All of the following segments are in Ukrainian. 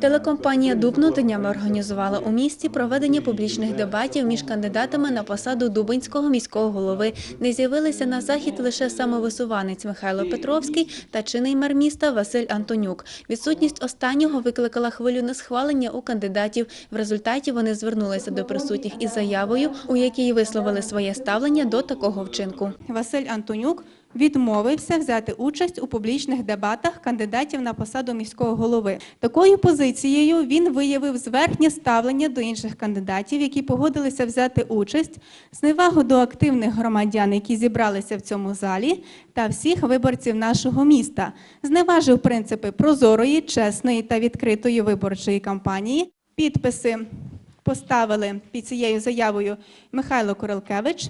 Телекомпанія Дубно днями організувала у місті проведення публічних дебатів між кандидатами на посаду Дубинського міського голови. Не з'явилися на захід лише самовисуванець Михайло Петровський та чинний мер міста Василь Антонюк. Відсутність останнього викликала хвилю несхвалення у кандидатів. В результаті вони звернулися до присутніх із заявою, у якій висловили своє ставлення до такого вчинку. Василь Антонюк відмовився взяти участь у публічних дебатах кандидатів на посаду міського голови. Такою позицією він виявив зверхнє ставлення до інших кандидатів, які погодилися взяти участь, зневагу до активних громадян, які зібралися в цьому залі, та всіх виборців нашого міста. Зневажив принципи прозорої, чесної та відкритої виборчої кампанії. Підписи поставили під цією заявою Михайло Королкевич,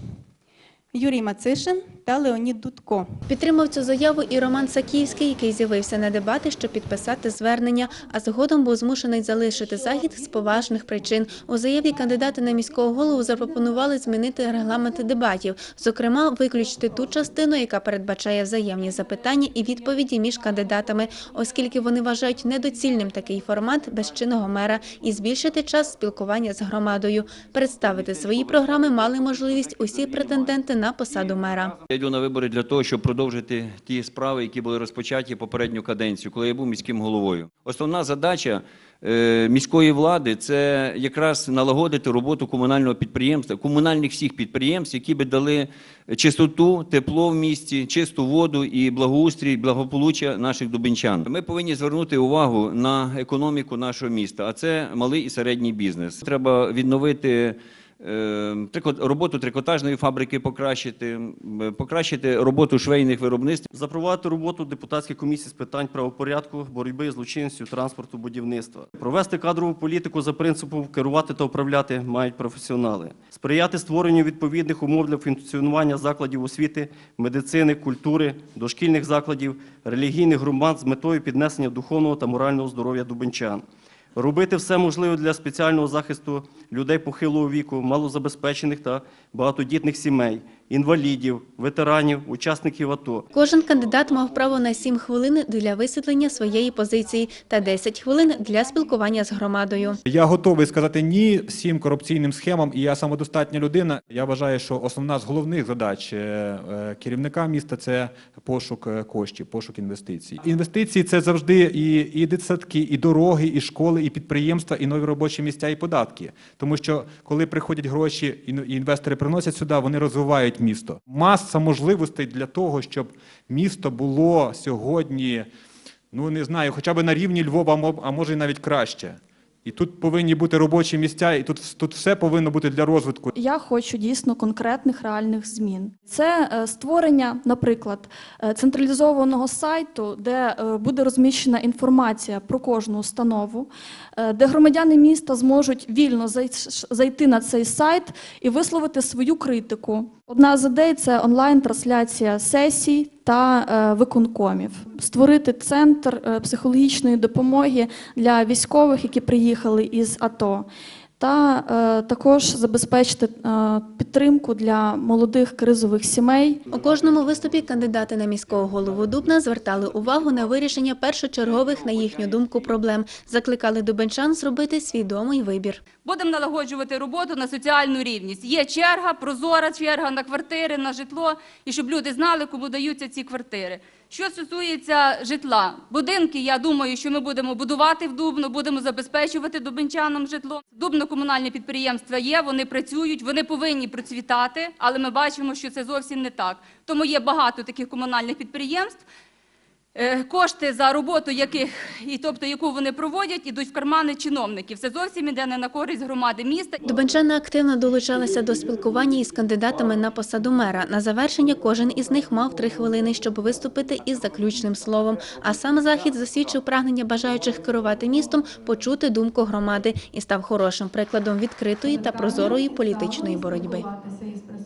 Юрій Мацишин та Леонід Дудко. Підтримав цю заяву і Роман Саківський, який з'явився на дебати, щоб підписати звернення, а згодом був змушений залишити захід з поважних причин. У заяві кандидати на міського голову запропонували змінити регламенти дебатів, зокрема, виключити ту частину, яка передбачає взаємні запитання і відповіді між кандидатами, оскільки вони вважають недоцільним такий формат без чинного мера і збільшити час спілкування з громадою. Представити свої програми мали можливість усі претенденти на посаду мера. Йду на вибори для того, щоб продовжити ті справи, які були розпочаті попередню каденцію, коли я був міським головою. Основна задача е, міської влади це якраз налагодити роботу комунального підприємства, комунальних всіх підприємств, які би дали чистоту, тепло в місті, чисту воду і благоустрій, благополуччя наших дубинчан. Ми повинні звернути увагу на економіку нашого міста, а це малий і середній бізнес. Треба відновити. Е, Роботу трикотажної фабрики покращити, покращити роботу швейних виробництв. Запровадити роботу депутатської комісії з питань правопорядку, боротьби з злочинністю, транспорту, будівництва. Провести кадрову політику за принципом керувати та управляти мають професіонали. Сприяти створенню відповідних умов для функціонування закладів освіти, медицини, культури, дошкільних закладів, релігійних громад з метою піднесення духовного та морального здоров'я дубенчан. Робити все можливе для спеціального захисту людей похилого віку, малозабезпечених та багатодітних сімей, інвалідів, ветеранів, учасників АТО. Кожен кандидат мав право на 7 хвилин для висвітлення своєї позиції та 10 хвилин для спілкування з громадою. Я готовий сказати ні всім корупційним схемам, і я самодостатня людина. Я вважаю, що основна з головних задач е, е, керівника міста це пошук е, коштів, пошук інвестицій. Інвестиції це завжди і, і дитсадки, і дороги, і школи, і підприємства, і нові робочі місця, і податки. Тому що коли приходять гроші і і інвестори приносять сюди, вони розвивають місто. Маса можливостей для того, щоб місто було сьогодні ну не знаю, хоча б на рівні Львова, а може і навіть краще. І тут повинні бути робочі місця, і тут, тут все повинно бути для розвитку. Я хочу дійсно конкретних реальних змін. Це е, створення, наприклад, е, централізованого сайту, де е, буде розміщена інформація про кожну установу, де громадяни міста зможуть вільно зайти на цей сайт і висловити свою критику. Одна з ідей це онлайн-трансляція сесій та е, виконкомів, створити центр е, психологічної допомоги для військових, які приїхали із АТО. Та е, також забезпечити е, підтримку для молодих кризових сімей, У кожному виступі кандидати на міського голову Дубна звертали увагу на вирішення першочергових, на їхню думку, проблем. Закликали дубенчан зробити свідомий вибір. Будемо налагоджувати роботу на соціальну рівність. Є черга, прозора черга на квартири, на житло, і щоб люди знали, кому даються ці квартири. Що стосується житла, будинки, я думаю, що ми будемо будувати в Дубно, будемо забезпечувати дубенчанам житло. Дубно комунальні підприємства є, вони працюють, вони повинні процвітати, але ми бачимо, що це зовсім не так. Тому є багато таких комунальних підприємств, Кошти за роботу яких, і тобто яку вони проводять, ідуть в кармани чиновників. Це зовсім іде не на користь громади міста. Дубенчани активно долучалися до спілкування із кандидатами на посаду мера. На завершення кожен із них мав три хвилини, щоб виступити із заключним словом. А сам захід засвідчив прагнення бажаючих керувати містом, почути думку громади і став хорошим прикладом відкритої та прозорої політичної боротьби.